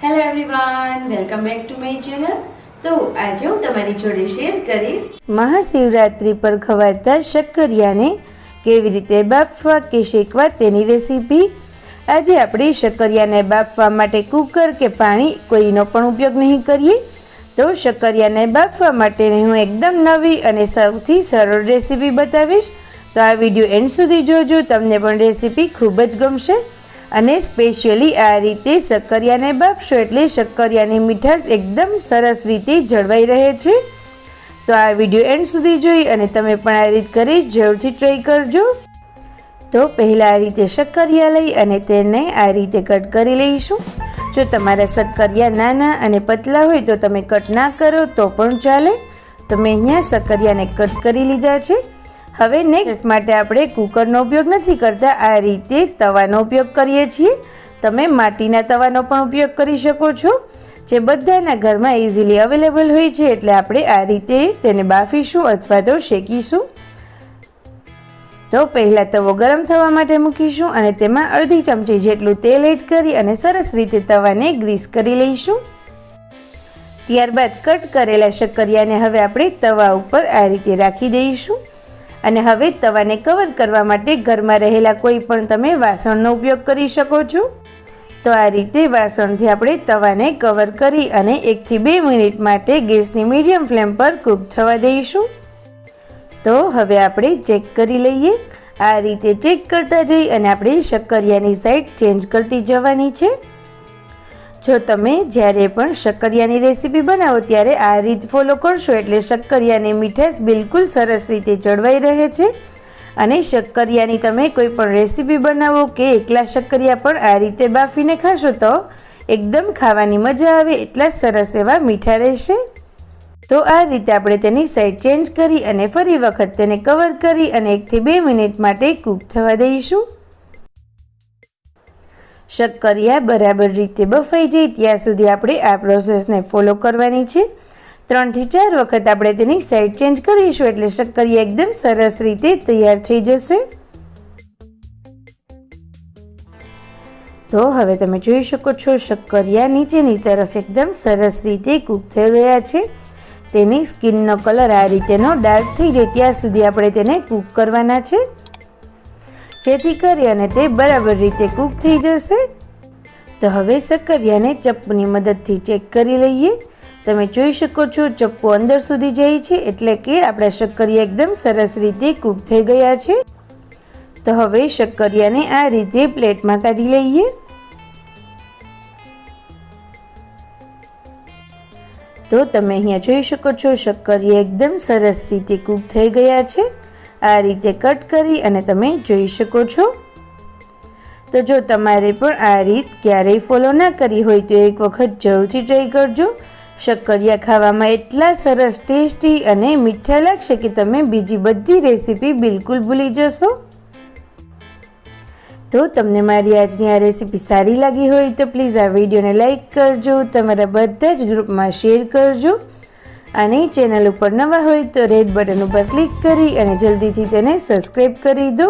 Hello everyone welcome back to my channel તો આજે હું તમારી જોડે શેર કરીશ મહાશિવરાત્રિ પર ખવાતા શક્કરિયાને કેવી રીતે બાફવા કે શેકવા તેની રેસીપી આજે આપણે શક્કરિયાને બાફવા માટે કુકર કે પાણી કોઈનો પણ ઉપયોગ નહીં કરીએ. તો શક્કરિયાને બાફવા માટેની હું એકદમ નવી અને સૌથી સરળ રેસીપી બતાવીશ. તો આ વીડિયો એન્ડ સુધી જોજો, તમને પણ રેસીપી ખૂબ જ ગમશે. અને સ્પેશિયલી આ રીતે શક્કરિયાને બાફશો એટલે શક્કરિયાની મીઠાશ એકદમ સરસ રીતે જળવાઈ રહે છે. તો આ વીડિયો એન્ડ સુધી જોઈ અને તમે પણ આ રીત કરી જરૂરથી ટ્રાય કરજો. તો પહેલાં આ રીતે શક્કરિયા લઈ અને તેને આ રીતે કટ કરી લઈશું. જો તમારા શક્કરિયા નાના અને પતલા હોય તો તમે કટ ના કરો તો પણ ચાલે. તમે અહીંયા શક્કરિયાને કટ કરી લીધા છે. હવે નેક્સ્ટ માટે આપણે કુકરનો ઉપયોગ નથી કરતા. આ રીતે તવાનો ઉપયોગ કરીએ છીએ. તમે માટીના તવાનો પણ ઉપયોગ કરી શકો છો. જે બધાના ઘરમાં ઇઝીલી અવેલેબલ હોય છે, એટલે આપણે આ રીતે તેને બાફીશું અથવા તો શેકીશું. તો પહેલાં તવો ગરમ થવા માટે મૂકીશું અને તેમાં અડધી ચમચી જેટલું તેલ એડ કરી અને સરસ રીતે તવાને ગ્રીસ કરી લઈશું. ત્યારબાદ કટ કરેલા શક્કરિયાને હવે આપણે તવા ઉપર આ રીતે રાખી દઈશું. અને હવે તવાને કવર કરવા માટે ઘરમાં રહેલા કોઈ પણ તમે વાસણનો ઉપયોગ કરી શકો છો. તો આ રીતે વાસણથી આપણે તવાને કવર કરી અને એકથી બે મિનિટ માટે ગેસની મીડિયમ ફ્લેમ પર કૂક થવા દઈશું. તો હવે આપણે ચેક કરી લઈએ. આ રીતે ચેક કરતા જઈ અને આપણે શક્કરિયાની સાઈડ ચેન્જ કરતી જવાની છે. જો તમે જ્યારે પણ શક્કરિયાની રેસીપી બનાવો ત્યારે આ રીત ફોલો કરશો એટલે શક્કરિયાની મીઠાશ બિલકુલ સરસ રીતે જળવાઈ રહે છે. અને શક્કરિયાની તમે કોઈ પણ રેસીપી બનાવો કે એકલા શક્કરિયા પણ આ રીતે બાફીને ખાશો તો એકદમ ખાવાની મજા આવે એટલા સરસ એવા મીઠા રહેશે. તો આ રીતે આપણે તેની સાઈડ ચેન્જ કરી અને ફરી વખત તેને કવર કરી અને એકથી બે મિનિટ માટે કૂક થવા દઈશું. શક્કરિયા બરાબર રીતે બફાઈ જાય, ત્યાં સુધી આપણે આ પ્રોસેસને ફોલો કરવાની છે. ત્રણથી ચાર વખત આપણે તેની સાઈડ ચેન્જ કરીશું, એટલે શક્કરિયા એકદમ સરસ રીતે તૈયાર થઈ જશે. તો હવે તમે જોઈ શકો છો શક્કરિયા નીચેની તરફ એકદમ સરસ રીતે કૂક થઈ ગયા છે. તેની સ્કિનનો કલર આ રીતેનો ડાર્ક થઈ જાય, ત્યાં સુધી આપણે તેને કૂક કરવાના છે. જેથી કરી અને તે બરાબર રીતે કૂક થઈ જશે. તો હવે શક્કરિયાને ચપ્પુની મદદથી ચેક કરી લઈએ. તમે જોઈ શકો છો, ચપ્પુ અંદર સુધી જાય છે એટલે કે આપણા શક્કરિયા એકદમ સરસ રીતે કૂક થઈ ગયા છે. તો હવે શક્કરિયાને આ રીતે પ્લેટમાં કાઢી લઈએ. તો તમે અહીંયા જોઈ શકો છો શક્કરિયા એકદમ સરસ રીતે કૂક થઈ ગયા છે. આ રીતે કટ કરી અને તમે જોઈ શકો છો. તો જો તમારે પણ આ રીત ક્યારેય ફોલો ના કરી હોય તો એક વખત જરૂરથી ટ્રાય કરજો. શક્કરિયા ખાવામાં એટલા સરસ ટેસ્ટી અને મીઠા લાગશે કે તમે બીજી બધી રેસીપી બિલકુલ ભૂલી જશો. તો તમને મારી આજની આ રેસીપી સારી લાગી હોય તો પ્લીઝ આ વિડીયોને લાઇક કરજો, તમારા બધા જ ગ્રુપમાં શેર કરજો. અને ચેનલ ઉપર નવા હોય તો રેડ બટન ઉપર ક્લિક કરી અને જલ્દીથી તેને સબસ્ક્રાઈબ કરી દો.